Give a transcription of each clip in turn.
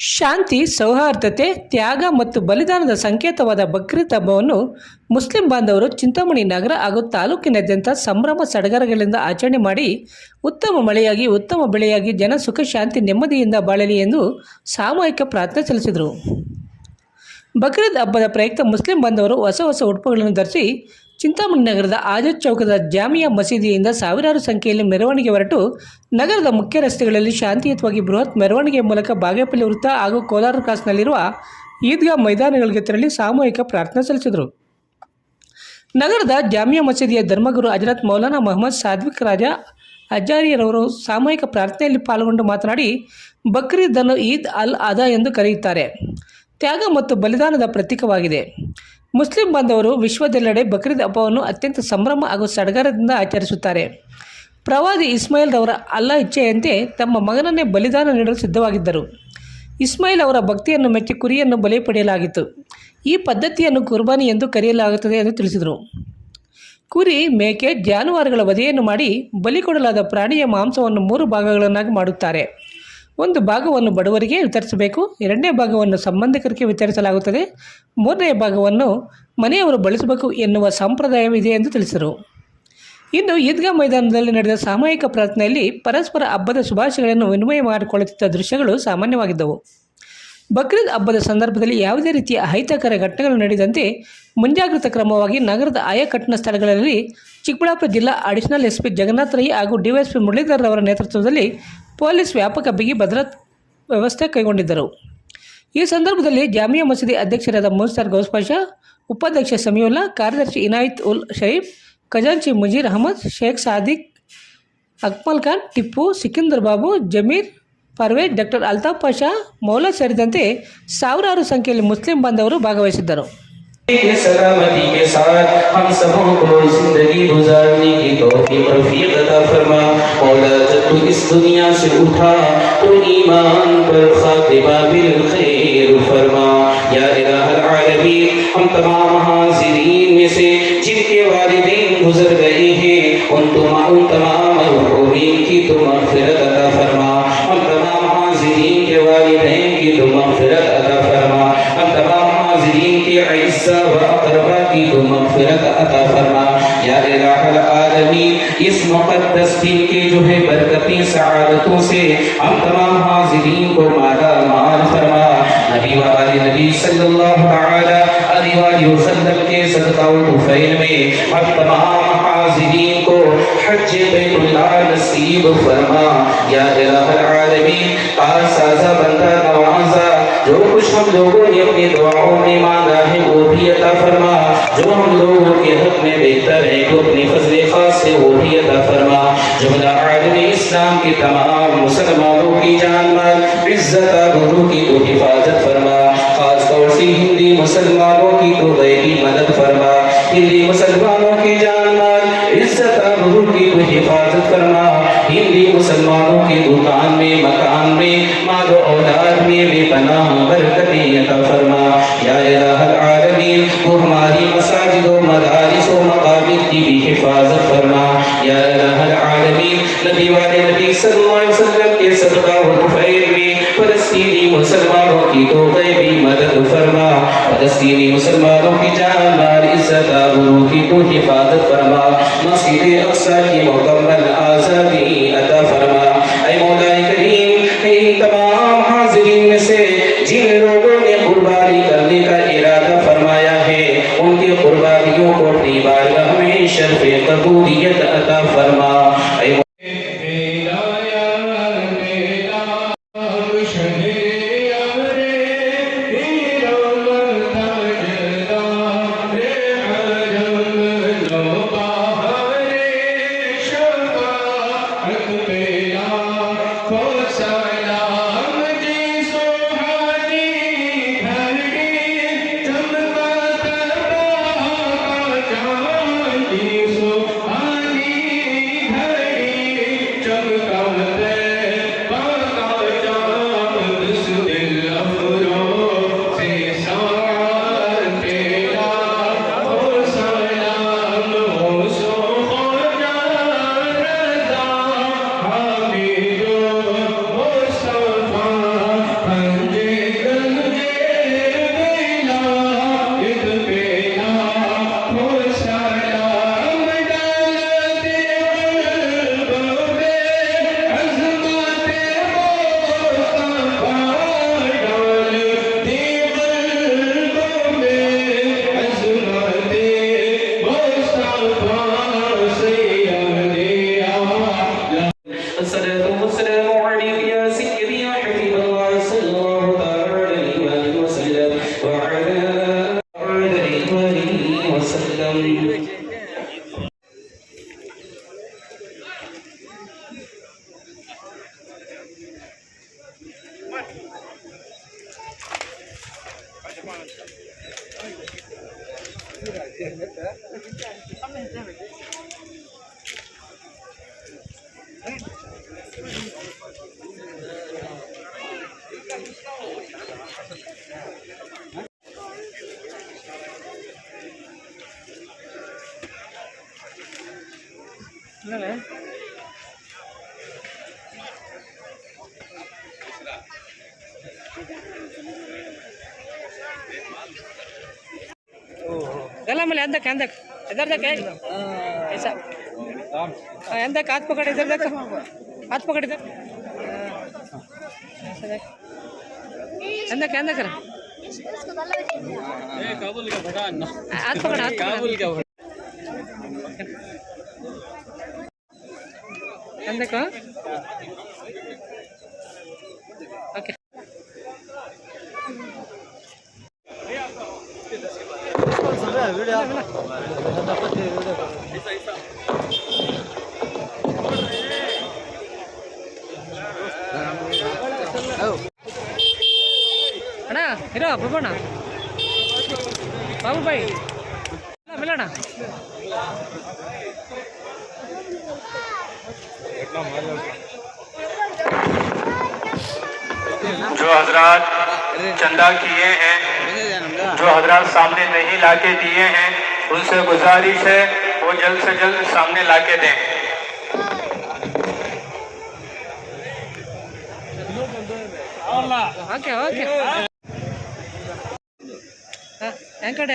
ಶಾಂತಿ, ಸೌಹಾರ್ದತೆ, ತ್ಯಾಗ ಮತ್ತು ಬಲಿದಾನದ ಸಂಕೇತವಾದ ಬಕ್ರೀದ್ ಹಬ್ಬವನ್ನು ಮುಸ್ಲಿಂ ಬಾಂಧವರು ಚಿಂತಾಮಣಿ ನಗರ ಹಾಗೂ ತಾಲೂಕಿನಾದ್ಯಂತ ಸಂಭ್ರಮ ಸಡಗರಗಳಿಂದ ಆಚರಣೆ ಮಾಡಿ ಉತ್ತಮ ಮಳೆಯಾಗಿ, ಉತ್ತಮ ಬೆಳೆಯಾಗಿ ಜನ ಸುಖ, ಶಾಂತಿ, ನೆಮ್ಮದಿಯಿಂದ ಬಾಳಲಿ ಎಂದು ಸಾಮೂಹಿಕ ಪ್ರಾರ್ಥನೆ ಸಲ್ಲಿಸಿದರು. ಬಕ್ರೀದ್ ಹಬ್ಬದ ಪ್ರಯುಕ್ತ ಮುಸ್ಲಿಂ ಬಾಂಧವರು ಹೊಸ ಹೊಸ ಉಡುಪುಗಳನ್ನು ಧರಿಸಿ ಚಿಂತಾಮಣಿ ನಗರದ ಆಜಾದ್ ಚೌಕದ ಜಾಮಿಯಾ ಮಸೀದಿಯಿಂದ ಸಾವಿರಾರು ಸಂಖ್ಯೆಯಲ್ಲಿ ಮೆರವಣಿಗೆ ಹೊರಟು ನಗರದ ಮುಖ್ಯ ರಸ್ತೆಗಳಲ್ಲಿ ಶಾಂತಿಯುತವಾಗಿ ಬೃಹತ್ ಮೆರವಣಿಗೆ ಮೂಲಕ ಬಾಗೇಪಲ್ಲಿ ವೃತ್ತ ಹಾಗೂ ಕೋಲಾರ ಕ್ರಾಸ್ನಲ್ಲಿರುವ ಈದ್ಗಾ ಮೈದಾನಗಳಿಗೆ ತೆರಳಿ ಸಾಮೂಹಿಕ ಪ್ರಾರ್ಥನೆ ಸಲ್ಲಿಸಿದರು. ನಗರದ ಜಾಮಿಯಾ ಮಸೀದಿಯ ಧರ್ಮಗುರು ಹಜರತ್ ಮೌಲಾನಾ ಮೊಹಮ್ಮದ್ ಸಾದ್ವಿಕ್ ರಾಜ ಅಜಾರಿಯರವರು ಸಾಮೂಹಿಕ ಪ್ರಾರ್ಥನೆಯಲ್ಲಿ ಪಾಲ್ಗೊಂಡು ಮಾತನಾಡಿ, ಬಕ್ರೀದ್ ಅನ್ನು ಈದ್ ಅಲ್ ಅದಾ ಎಂದು ಕರೆಯುತ್ತಾರೆ. ತ್ಯಾಗ ಮತ್ತು ಬಲಿದಾನದ ಪ್ರತೀಕವಾಗಿದೆ. ಮುಸ್ಲಿಂ ಬಾಂಧವರು ವಿಶ್ವದೆಲ್ಲೆಡೆ ಬಕ್ರೀದ್ ಹಬ್ಬವನ್ನು ಅತ್ಯಂತ ಸಂಭ್ರಮ ಹಾಗೂ ಸಡಗರದಿಂದ ಆಚರಿಸುತ್ತಾರೆ. ಪ್ರವಾದಿ ಇಸ್ಮಾಯಿಲ್ ಅವರ ಅಲ್ಲ ಇಚ್ಛೆಯಂತೆ ತಮ್ಮ ಮಗನನ್ನೇ ಬಲಿದಾನ ನೀಡಲು ಸಿದ್ಧವಾಗಿದ್ದರು. ಇಸ್ಮಾಯಿಲ್ ಅವರ ಭಕ್ತಿಯನ್ನು ಮೆಚ್ಚಿ ಕುರಿಯನ್ನು ಬಲಿ ಪಡೆಯಲಾಗಿತ್ತು. ಈ ಪದ್ಧತಿಯನ್ನು ಕುರ್ಬಾನಿ ಎಂದು ಕರೆಯಲಾಗುತ್ತದೆ ಎಂದು ತಿಳಿಸಿದರು. ಕುರಿ ಮೇಕೆ ಜಾನುವಾರುಗಳ ವಧೆಯನ್ನು ಮಾಡಿ ಬಲಿ ಕೊಡಲಾದ ಪ್ರಾಣಿಯ ಮಾಂಸವನ್ನು ಮೂರು ಭಾಗಗಳನ್ನಾಗಿ ಮಾಡುತ್ತಾರೆ. ಒಂದು ಭಾಗವನ್ನು ಬಡವರಿಗೆ ವಿತರಿಸಬೇಕು, ಎರಡನೇ ಭಾಗವನ್ನು ಸಂಬಂಧಿಕರಿಗೆ ವಿತರಿಸಲಾಗುತ್ತದೆ, ಮೂರನೇ ಭಾಗವನ್ನು ಮನೆಯವರು ಬಳಸಬೇಕು ಎನ್ನುವ ಸಂಪ್ರದಾಯವಿದೆ ಎಂದು ತಿಳಿಸಿದರು. ಇನ್ನು ಈದ್ಗಾ ಮೈದಾನದಲ್ಲಿ ನಡೆದ ಸಾಮೂಹಿಕ ಪ್ರಾರ್ಥನೆಯಲ್ಲಿ ಪರಸ್ಪರ ಹಬ್ಬದ ಶುಭಾಶಯಗಳನ್ನು ವಿನಿಮಯ ಮಾಡಿಕೊಳ್ಳುತ್ತಿದ್ದ ದೃಶ್ಯಗಳು ಸಾಮಾನ್ಯವಾಗಿದ್ದವು. ಬಕ್ರೀದ್ ಹಬ್ಬದ ಸಂದರ್ಭದಲ್ಲಿ ಯಾವುದೇ ರೀತಿಯ ಅಹಿತಕರ ಘಟನೆಗಳು ನಡೆದಂತೆ ಮುಂಜಾಗ್ರತಾ ಕ್ರಮವಾಗಿ ನಗರದ ಆಯಕಟ್ಟಿನ ಸ್ಥಳಗಳಲ್ಲಿ ಚಿಕ್ಕಬಳ್ಳಾಪುರ ಜಿಲ್ಲಾ ಅಡಿಷನಲ್ ಎಸ್ಪಿ ಜಗನ್ನಾಥ್ ರೈ ಹಾಗೂ ಡಿವೈಎಸ್ಪಿ ಮುರಳೀಧರ್ ಅವರ ನೇತೃತ್ವದಲ್ಲಿ ಪೊಲೀಸ್ ವ್ಯಾಪಕ ಬಿಗಿ ಭದ್ರತಾ ವ್ಯವಸ್ಥೆ ಕೈಗೊಂಡಿದ್ದರು. ಈ ಸಂದರ್ಭದಲ್ಲಿ ಜಾಮಿಯಾ ಮಸೀದಿ ಅಧ್ಯಕ್ಷರಾದ ಮುನ್ಸರ್ ಗೌಸ್ ಪಾಷಾ, ಉಪಾಧ್ಯಕ್ಷ ಸಮೀವುಲ್ಲಾ, ಕಾರ್ಯದರ್ಶಿ ಇನಾಯತ್ ಉಲ್ ಶರೀಫ್, ಖಜಾಂಚಿ ಮುಜೀರ್ ಅಹಮದ್, ಶೇಖ್ ಸಾದಿಕ್, ಅಕ್ಮಲ್ ಖಾನ್, ಟಿಪ್ಪು, ಸಿಕಿಂದರ್ ಬಾಬು, ಜಮೀರ್ ಪರ್ವೇಜ್ ಡಾಕ್ಟರ್ ಅಲ್ತಾಫ್ ಪಾಷಾ, ಮೌಲಾ ಸೇರಿದಂತೆ ಸಾವಿರಾರು ಸಂಖ್ಯೆಯಲ್ಲಿ ಮುಸ್ಲಿಂ ಬಾಂಧವರು ಭಾಗವಹಿಸಿದ್ದರು. کے سلامتی کے ساتھ ہم سبوں کو زندگی گزارنے کی توفیق رفیق عطا فرما۔ مولا، جب تو اس دنیا سے اٹھا، تو ایمان پر خاتمہ بالخیر فرما۔ یا الہ العالمین، ہم تمام حاضرین میں سے جن کے والدین گزر گئے ہیں، ان تمام ان تمام مرحومین کی تو مغفرت عطا فرما۔ و اقربا کی تو مغفرت عطا فرما. یا الہ العالمین اس مقدس دن کے جو ہے برکتی سعادتوں سے ہم تمام حاضرین کو مادا مال فرما. نبی و آل نبی صلی اللہ تعالی علی علیہ وآلہ وسلم کے صدقہ و تفیل میں ہم تمام حاضرین کو حج بیت اللہ نصیب فرما. یا الہ العالمین آسازہ بندہ جو کچھ ہم لوگوں نے اپنی دعاؤں میں مانگا ہے، وہ بھی عطا فرما۔ جو ہم لوگوں کے حق میں بہتر ہے وہ اپنی فضل خاص سے وہ بھی عطا فرما۔ جملہ عالم اسلام کے تمام مسلمانوں کی جان مال، عزت آبرو کی تو حفاظت فرما۔ خاص طور سے ہندی مسلمانوں کی تو غیبی مدد فرما۔ ہندی مسلمانوں کی جان مال، عزت آبرو کی تو حفاظت فرما۔ ہندی مسلمانوں کے دکان میں، مکان میں، مال و اولاد میں بے پناہ برکتیں عطا فرما۔ یا الہ العالمین، وہ ہماری مساجد و مدارس و مقابل کی بھی حفاظت فرما۔ یا الہ العالمین، نبی والے نبی صلی اللہ علیہ وسلم کے صدقہ و نفعیل میں فلسطینی مسلمانوں کی توقع مدد فرما فلسطینی مسلمانوں کی جان، مال، عزت، آبرو کی تو حفاظت فرما۔ مسجد اقصا کی مکمل آزادی عطا فرما۔ اے مولا کریم، اے تمام حاضرین میں سے جن لوگوں نے قربانی کرنے کا ارادہ فرمایا ہے، ان کی قربانیوں کو اپنی بارگاہ میں شرف قبولیت என்னங்க ಗಲಾಮಲ್ಲಿ ಅಂದಕ್ ಅಂದಕ್ ಎದರ್ದಕ್ಕೆ ಎಂದಕ್ಕೆ ಹತ್ತು ಪಕಡ ಇದ್ರದಕ್ಕ ಹತ್ತು ಪಕಡ ಇದ್ದ ಎಂದಕ್ಕೆ ಎಂದಕ್ಕಾರ ಹತ್ತು ಪಕಡ ಹತ್ತು ಪಕಡ দেখো ওকে அண்ணா இரோ பிரபண்ணா பாபு பாய் மில்லண்ணா جو حضرات چندہ کیے ہیں جو حضرات سامنے نہیں لاکے دیئے ہیں ان سے گزارش ہے وہ جلد سے جلد سامنے لا دیں۔ ಓಕೆ ಓಕೆ ಹೆಂಗ್ ಕಡೆ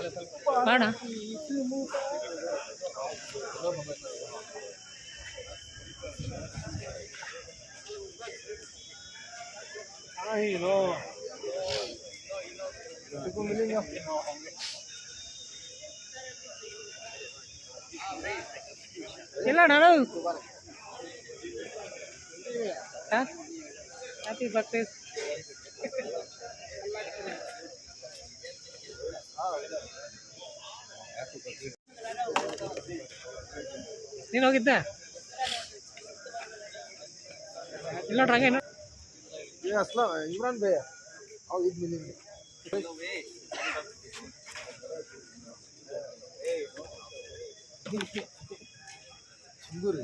ಇರ್ತೀವಲ್ಲ ಹಾಂ ಮಿಲಾಡ ಮಿಲಾ ಮಿಲಾ ಬಾಣ ಇಲ್ಲ ನಾನು ಹ್ಯಾಪಿ ಬರ್ತ್ಡೇ ನೀನು ಹೋಗಿದ್ದೆ? ಇಲ್ಲ ನೋಡ್ರಿ ಹಂಗೆ ಅಸ್ಲ ಇಮ್ರಾನ್ ಭಯ ಅವ್ ಇದು ಬಂದಿದ್ದೆ ಸಿಂಧೂರಿ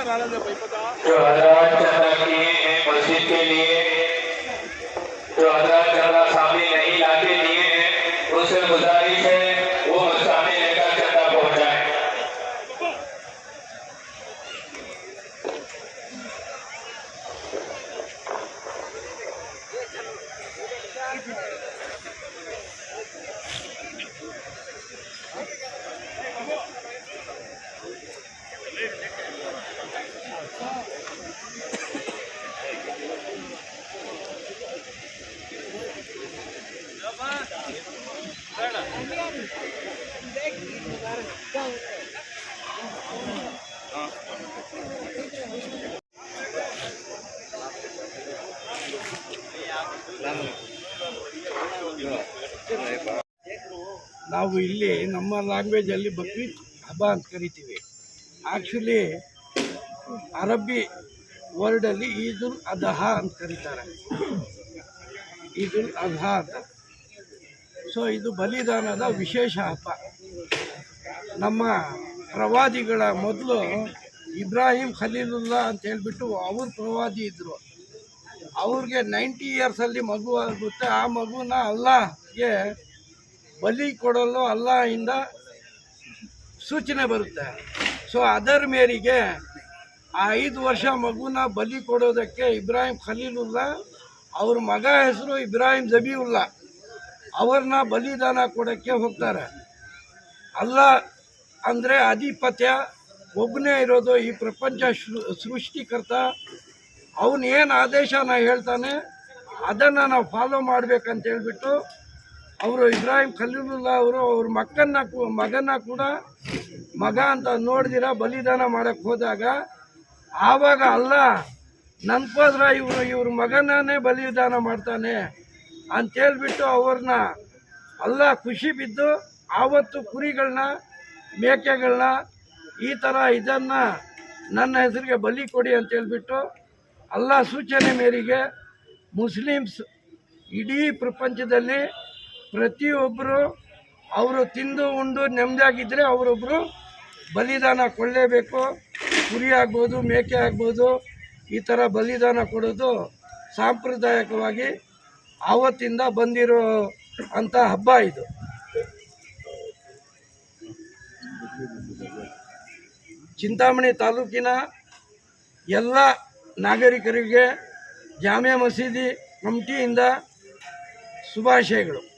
جو حضرات چندہ کیے ہیں مسجد کے لیے جو حضرات چندہ سامنے نہیں لاتے دیے ہیں ان سے گزارش ہے ನಾವು ಇಲ್ಲಿ ನಮ್ಮ ಲ್ಯಾಂಗ್ವೇಜಲ್ಲಿ ಬಕ್ರೀದ್ ಹಬ್ಬ ಅಂತ ಕರಿತೀವಿ. ಆ್ಯಕ್ಚುಲಿ ಅರಬ್ಬಿ ವರ್ಡಲ್ಲಿ ಈದುಲ್ ಅದಹ ಅಂತ ಕರೀತಾರೆ. ಈದುಲ್ ಅದಹ ಅಂತ. ಸೊ ಇದು ಬಲಿದಾನದ ವಿಶೇಷ ಹಬ್ಬ. ನಮ್ಮ ಪ್ರವಾದಿಗಳ ಮೊದಲು ಇಬ್ರಾಹಿಂ ಖಲೀಲುಲ್ಲಾ ಅಂತ ಹೇಳಿಬಿಟ್ಟು ಅವ್ರ ಪ್ರವಾದಿ ಇದ್ದರು ಅವ್ರಿಗೆ ನೈಂಟಿ ಇಯರ್ಸಲ್ಲಿ ಮಗು ಆಗುತ್ತೆ. ಆ ಮಗುನ ಅಲ್ಲಾಗೆ ಬಲಿ ಕೊಡಲು ಅಲ್ಲಾಹಿಂದ ಸೂಚನೆ ಬರುತ್ತೆ. ಸೊ ಅದರ ಮೇರೆಗೆ ಆ ಐದು ವರ್ಷ ಮಗುನ ಬಲಿ ಕೊಡೋದಕ್ಕೆ ಇಬ್ರಾಹಿಂ ಖಲೀಲುಲ್ಲಾ, ಅವ್ರ ಮಗ ಹೆಸರು ಇಬ್ರಾಹಿಂ ಜಬೀವುಲ್ಲಾ ಅವ್ರನ್ನ ಬಲಿದಾನ ಕೊಡೋಕ್ಕೆ ಹೋಗ್ತಾರೆ. ಅಲ್ಲ ಅಂದರೆ ಅಧಿಪತ್ಯ ಒಬ್ಬನೇ ಇರೋದು ಈ ಪ್ರಪಂಚ ಸೃಷ್ಟಿಕರ್ತ, ಅವನು ಏನು ಆದೇಶನ ಹೇಳ್ತಾನೆ ಅದನ್ನು ನಾವು ಫಾಲೋ ಮಾಡಬೇಕಂತ ಹೇಳಿಬಿಟ್ಟು ಅವರು ಇಬ್ರಾಹಿಂ ಖಲೀಲುಲ್ಲಾ ಅವರು ಅವ್ರ ಮಕ್ಕನ್ನ ಕೂ- ಮಗನ ಕೂಡ ಮಗ ಅಂತ ನೋಡಿದಿರ ಬಲಿದಾನ ಮಾಡಕ್ಕೆ ಹೋದಾಗ ಆವಾಗ ಅಲ್ಲ ನನ್ಕೋದ್ರ ಇವರು, ಇವ್ರ ಮಗನೇ ಬಲಿದಾನ ಮಾಡ್ತಾನೆ. ಅಂತೇಳ್ಬಿಟ್ಟು ಅವ್ರನ್ನ ಎಲ್ಲ ಖುಷಿ ಬಿದ್ದು ಆವತ್ತು ಕುರಿಗಳನ್ನ, ಮೇಕೆಗಳನ್ನ ಈ ಥರ ಇದನ್ನು ನನ್ನ ಹೆಸರಿಗೆ ಬಲಿ ಕೊಡಿ ಅಂತ ಹೇಳ್ಬಿಟ್ಟು ಅಲ್ಲ ಸೂಚನೆ ಮೇರೆಗೆ ಮುಸ್ಲಿಮ್ಸ್ ಇಡೀ ಪ್ರಪಂಚದಲ್ಲಿ ಪ್ರತಿಯೊಬ್ಬರು ಅವರು ತಿಂದು ಉಂಡು ನೆಮ್ಮದಿಯಾಗಿದ್ದರೆ ಅವರೊಬ್ಬರು ಬಲಿದಾನ ಕೊಡಲೇಬೇಕು. ಕುರಿ ಆಗ್ಬೋದು, ಮೇಕೆ ಆಗ್ಬೋದು, ಈ ಥರ ಬಲಿದಾನ ಕೊಡೋದು ಸಾಂಪ್ರದಾಯಿಕವಾಗಿ ಆವತ್ತಿಂದ ಬಂದಿರೋ ಅಂಥ ಹಬ್ಬ ಇದು. ಚಿಂತಾಮಣಿ ತಾಲೂಕಿನ ಎಲ್ಲ ನಾಗರಿಕರಿಗೆ ಜಾಮಿಯಾ ಮಸೀದಿ ಕಮಿಟಿಯಿಂದ ಶುಭಾಶಯಗಳು.